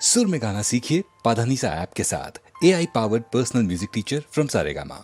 सुर में गाना सीखिए पाधानीसा ऐप के साथ A I powered personal music teacher from Saregama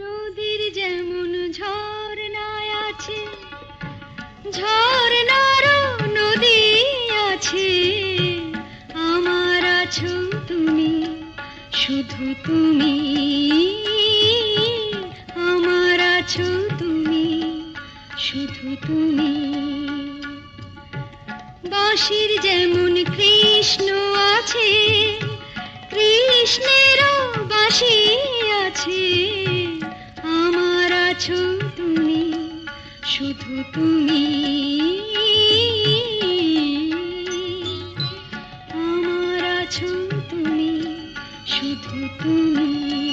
নদীর যেমন ঝর্ণায় আছে ঝর্ণারও নদী আছে আমার আছো তুমি শুধু তুমি আমার আছো তুমি শুধু তুমি বাঁশির যেমন কৃষ্ণ আছে, কৃষ্ণেরও বাঁশি আছে। আমার আছো তুমি, শুধু তুমি। আমার আছো তুমি, শুধু তুমি।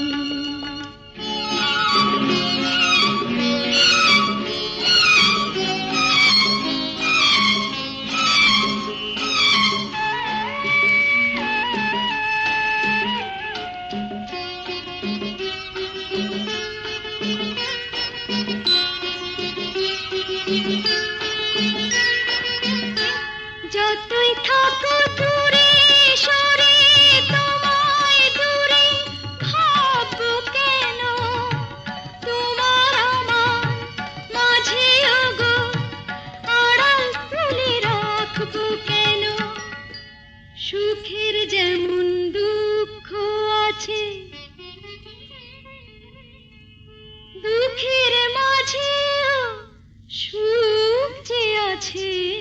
কাছে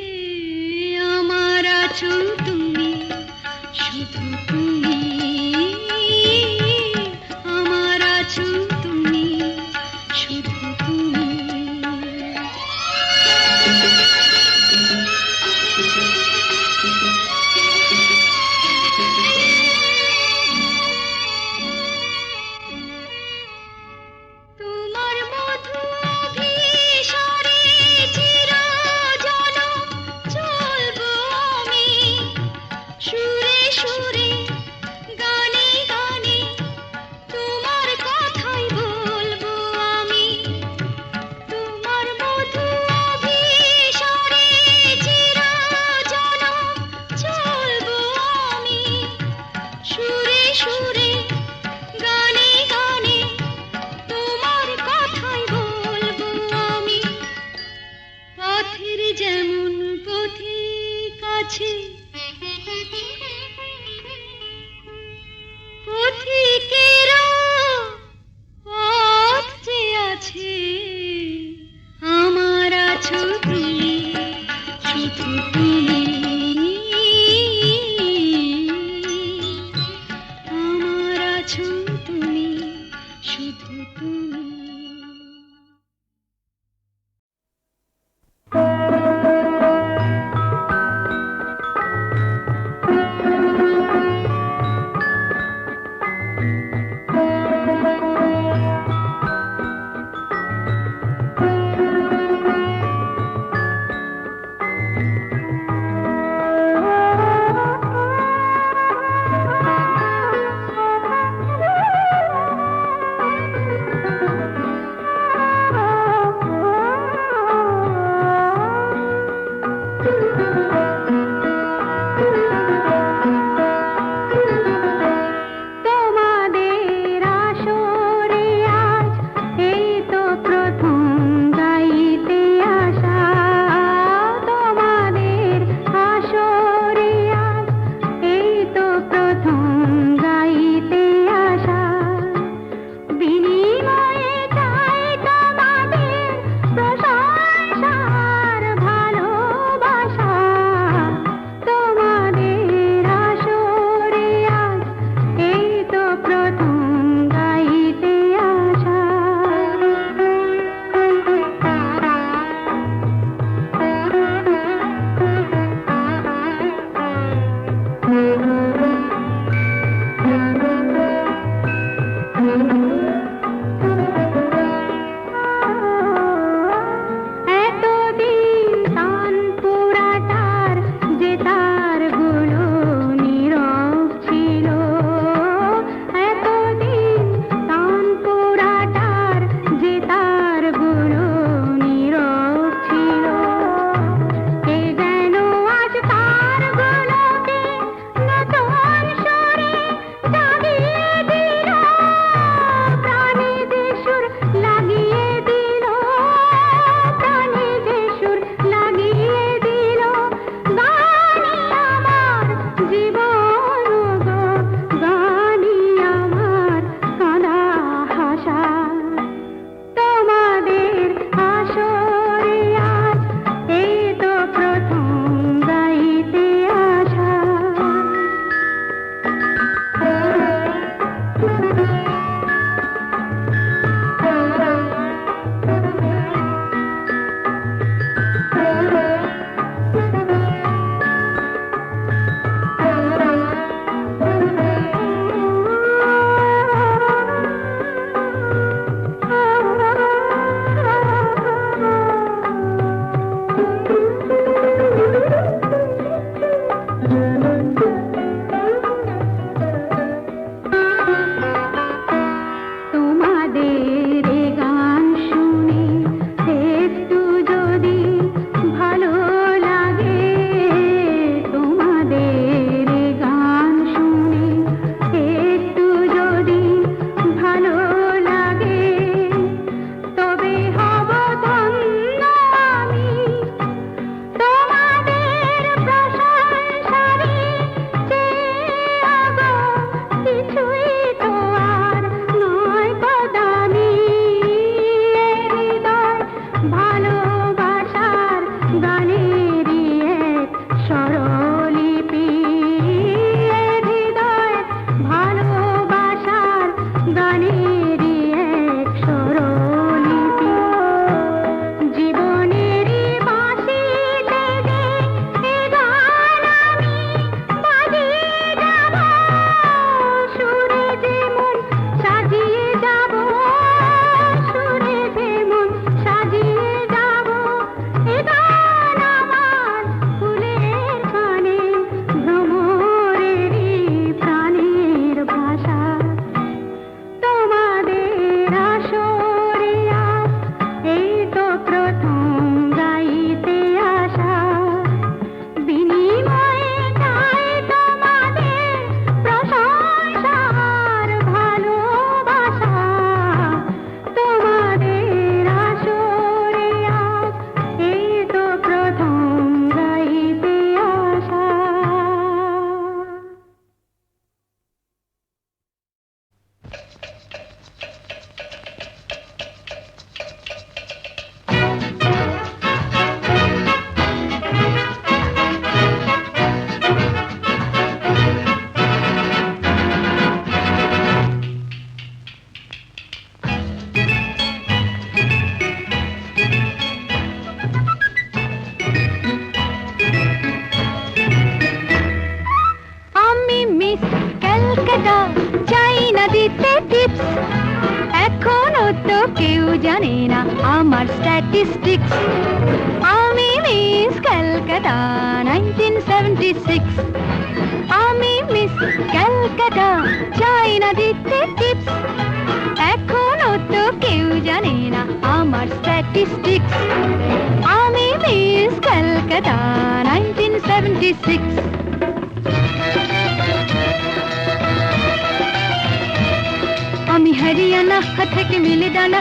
আমার স্ট্যাটিস্টিক্স আমি miss Calcutta nineteen seventy six আমি মিস ক্যালকাটা চাই না দিতে টিপস এখনো তো কেউ জানে না আমার স্ট্যাটিস্টিক্স আমি miss Calcutta nineteen seventy six আমি হরিয়ানা থেকে মিলে ডানা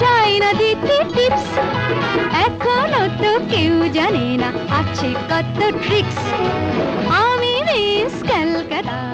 চাই না দিতে টিপস এখনও তো কেউ জানে না আছে কত ট্রিক্স আমি মিস ক্যালকাটা।